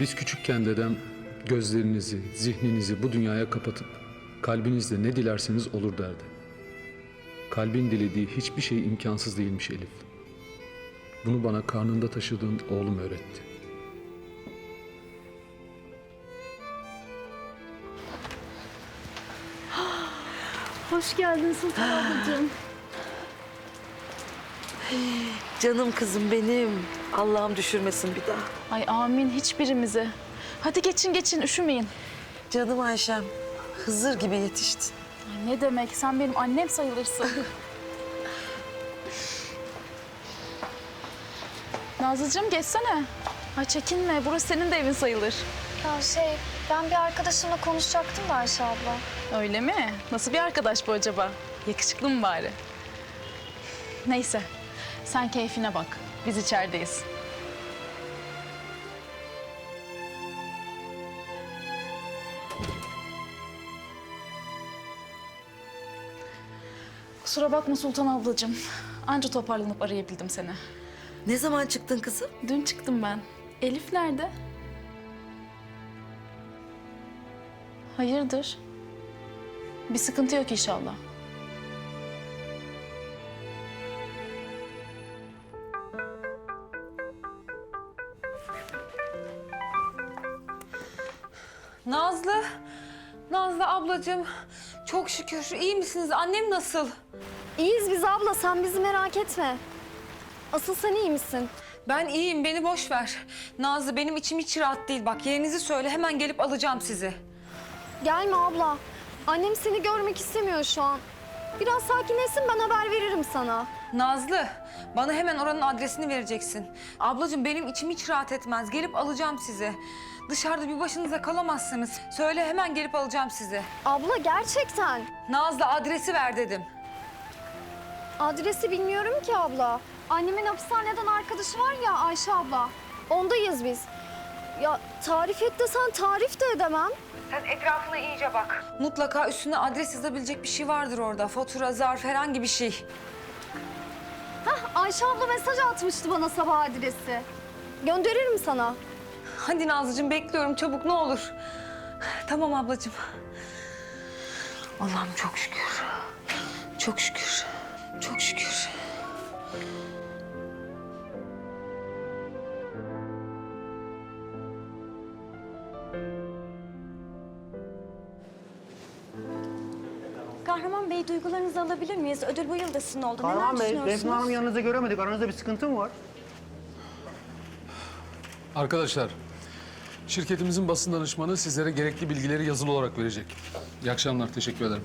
Biz küçükken dedem gözlerinizi, zihninizi bu dünyaya kapatıp kalbinizle ne dilerseniz olur derdi. Kalbin dilediği hiçbir şey imkansız değilmiş Elif. Bunu bana karnında taşıdığın oğlum öğretti. Hoş geldin Sultan ablacığım. Canım kızım benim. Allah'ım düşürmesin bir daha. Ay amin hiçbirimize. Hadi geçin geçin üşümeyin. Canım Ayşem. Hızır gibi yetiştin. Ay ne demek sen benim annem sayılırsın. Nazlıcığım geçsene. Ay çekinme burası senin de evin sayılır. Ya şey, ben bir arkadaşımla konuşacaktım da Ayşe abla. Öyle mi? Nasıl bir arkadaş bu acaba? Yakışıklı mı bari? Neyse sen keyfine bak. Biz içerideyiz. Kusura bakma Sultan ablacığım. Anca toparlanıp arayabildim seni. Ne zaman çıktın kızım? Dün çıktım ben. Elif nerede? Hayırdır? Bir sıkıntı yok inşallah. Nazlı, Nazlı ablacığım çok şükür iyi misiniz? Annem nasıl? İyiyiz biz abla, sen bizi merak etme. Asıl sen iyi misin? Ben iyiyim, beni boş ver. Nazlı benim içim hiç rahat değil. Bak yerinizi söyle hemen gelip alacağım sizi. Gelme abla. Annem seni görmek istemiyor şu an. Biraz sakinleşsin ben haber veririm sana. Nazlı, bana hemen oranın adresini vereceksin. Ablacığım benim içim hiç rahat etmez. Gelip alacağım sizi. Dışarıda bir başınıza kalamazsınız. Söyle hemen gelip alacağım sizi. Abla gerçekten. Nazlı adresi ver dedim. Adresi bilmiyorum ki abla. Annemin hapishaneden arkadaşı var ya Ayşe abla. Ondayız biz. Ya tarif et desen tarif de edemem. Sen etrafına iyice bak. Mutlaka üstüne adres yazabilecek bir şey vardır orada. Fatura, zarf, herhangi bir şey. Ayşe abla mesaj atmıştı bana sabah adresi. Gönderirim sana. Hadi Nazlıcığım bekliyorum çabuk ne olur. Tamam ablacığım. Allah'ım çok şükür. Çok şükür. Çok şükür. Kahraman Bey duygularınızı alabilir miyiz? Ödül bu yıl da sizin oldu. Kahraman Neler Bey, düşünüyorsunuz? Defne Hanım'ı yanınızda göremedik. Aranızda bir sıkıntı mı var? Arkadaşlar, şirketimizin basın danışmanı sizlere gerekli bilgileri yazılı olarak verecek. İyi akşamlar, teşekkür ederim.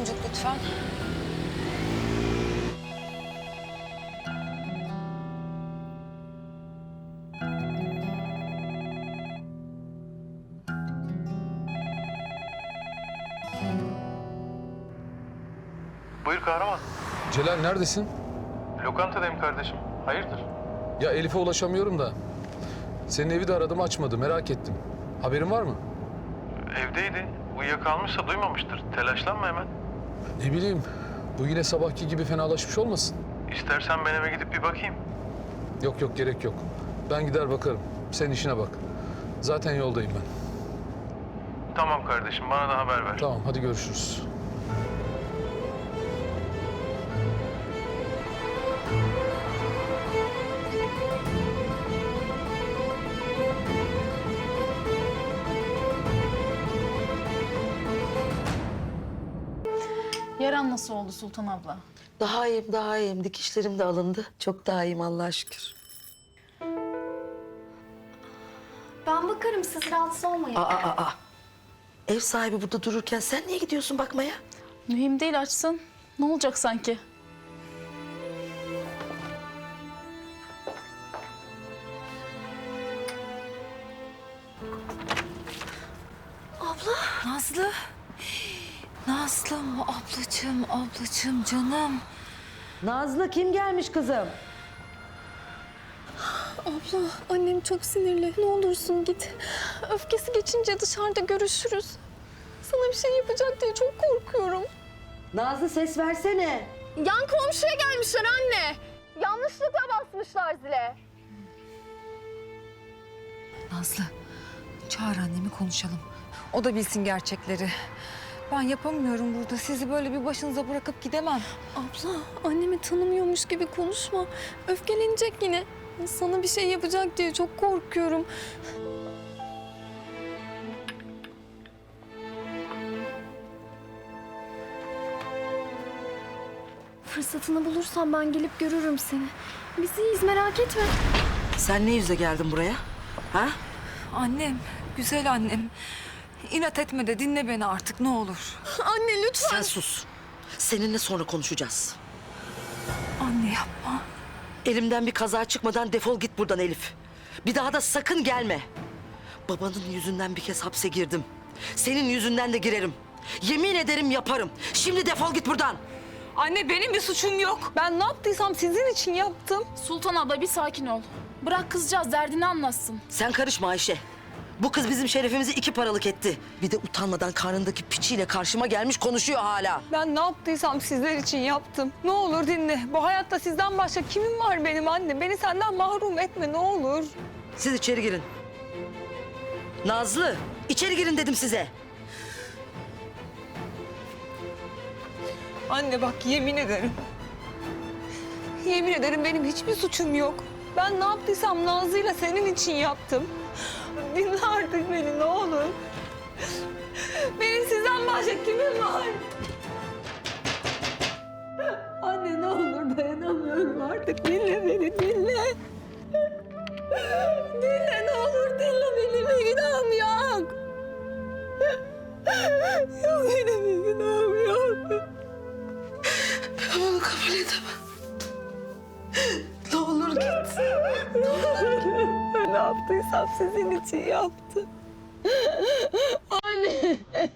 Kuzguncuk lütfen. Buyur kahraman. Celal neredesin? Lokantadayım kardeşim. Hayırdır? Ya Elif'e ulaşamıyorum da. Senin evi de aradım açmadı, merak ettim. Haberin var mı? Evdeydi. Uyuyakalmışsa duymamıştır. Telaşlanma hemen. Ne bileyim, bu yine sabahki gibi fenalaşmış olmasın? İstersen ben eve gidip bir bakayım. Yok yok, gerek yok. Ben gider bakarım. Sen işine bak. Zaten yoldayım ben. Tamam kardeşim bana da haber ver. Tamam, hadi görüşürüz. Aran nasıl oldu Sultan abla? Daha iyiyim, daha iyiyim. Dikişlerim de alındı. Çok daha iyiyim Allah'a şükür. Ben bakarım siz rahatsız olmayın. Aa, aa, aa. Ev sahibi burada dururken sen niye gidiyorsun bakmaya? Mühim değil açsın. Ne olacak sanki? Nazlı. Nazlım, ablacığım, ablacığım, canım. Nazlı kim gelmiş kızım? Abla annem çok sinirli. Ne olursun git. Öfkesi geçince dışarıda görüşürüz. Sana bir şey yapacak diye çok korkuyorum. Nazlı ses versene. Yan komşuya gelmişler anne. Yanlışlıkla basmışlar zile. Nazlı, çağır annemi konuşalım. O da bilsin gerçekleri. Ben yapamıyorum burada. Sizi böyle bir başınıza bırakıp gidemem. Abla annemi tanımıyormuş gibi konuşma. Öfkelenecek yine. Sana bir şey yapacak diye çok korkuyorum. Fırsatını bulursam ben gelip görürüm seni. Biz iyiyiz merak etme. Sen ne yüzle geldin buraya? Ha? Annem, güzel annem. İnat etme de dinle beni artık ne olur. Anne lütfen. Sen sus. Seninle sonra konuşacağız. Anne yapma. Elimden bir kaza çıkmadan defol git buradan Elif. Bir daha da sakın gelme. Babanın yüzünden bir kez hapse girdim. Senin yüzünden de girerim. Yemin ederim yaparım. Şimdi defol git buradan. Anne benim bir suçum yok. Ben ne yaptıysam sizin için yaptım. Sultan abla bir sakin ol. Bırak kızcağız derdini anlatsın. Sen karışma Ayşe. Bu kız bizim şerefimizi iki paralık etti. Bir de utanmadan karnındaki piçiyle karşıma gelmiş konuşuyor hala. Ben ne yaptıysam sizler için yaptım. Ne olur dinle. Bu hayatta sizden başka kimim var benim anne? Beni senden mahrum etme ne olur. Siz içeri girin. Nazlı, içeri girin dedim size. Anne bak yemin ederim. Yemin ederim benim hiçbir suçum yok. Ben ne yaptıysam Nazlı'yla senin için yaptım. Dinle artık beni ne olur. Benim sizden başka kimim var? Anne ne olur dayanamıyorum artık. Dinle beni dinle. yaptıysam sizin için yaptım. Anne.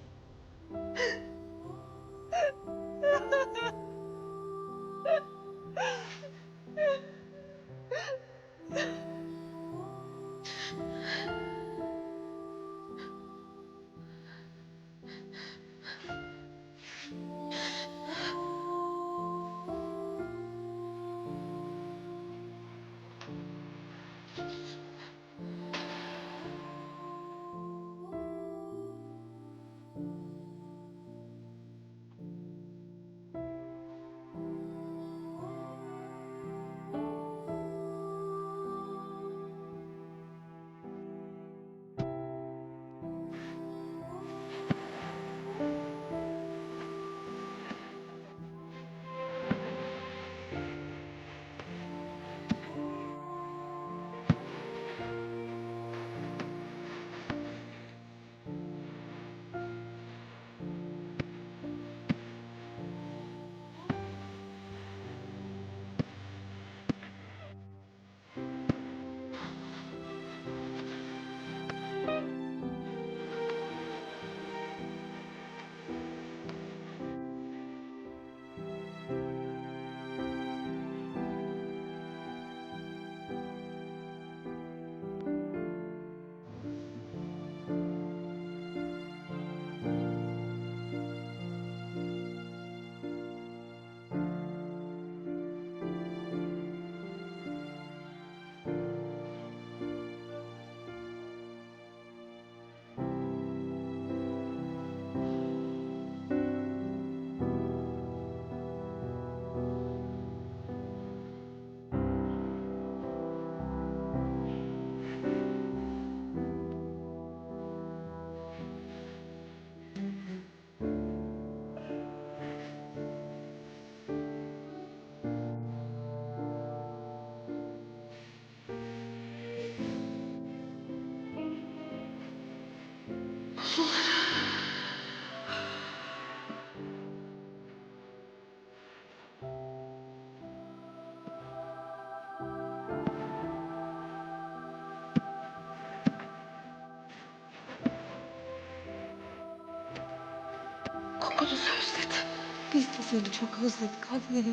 kokunuzu özledim. Biz de seni çok özledik anne.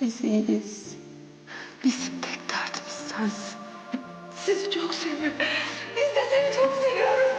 Biz iyiyiz. Bizim tek derdimiz sensin. Sizi çok seviyorum. Biz de seni çok seviyoruz.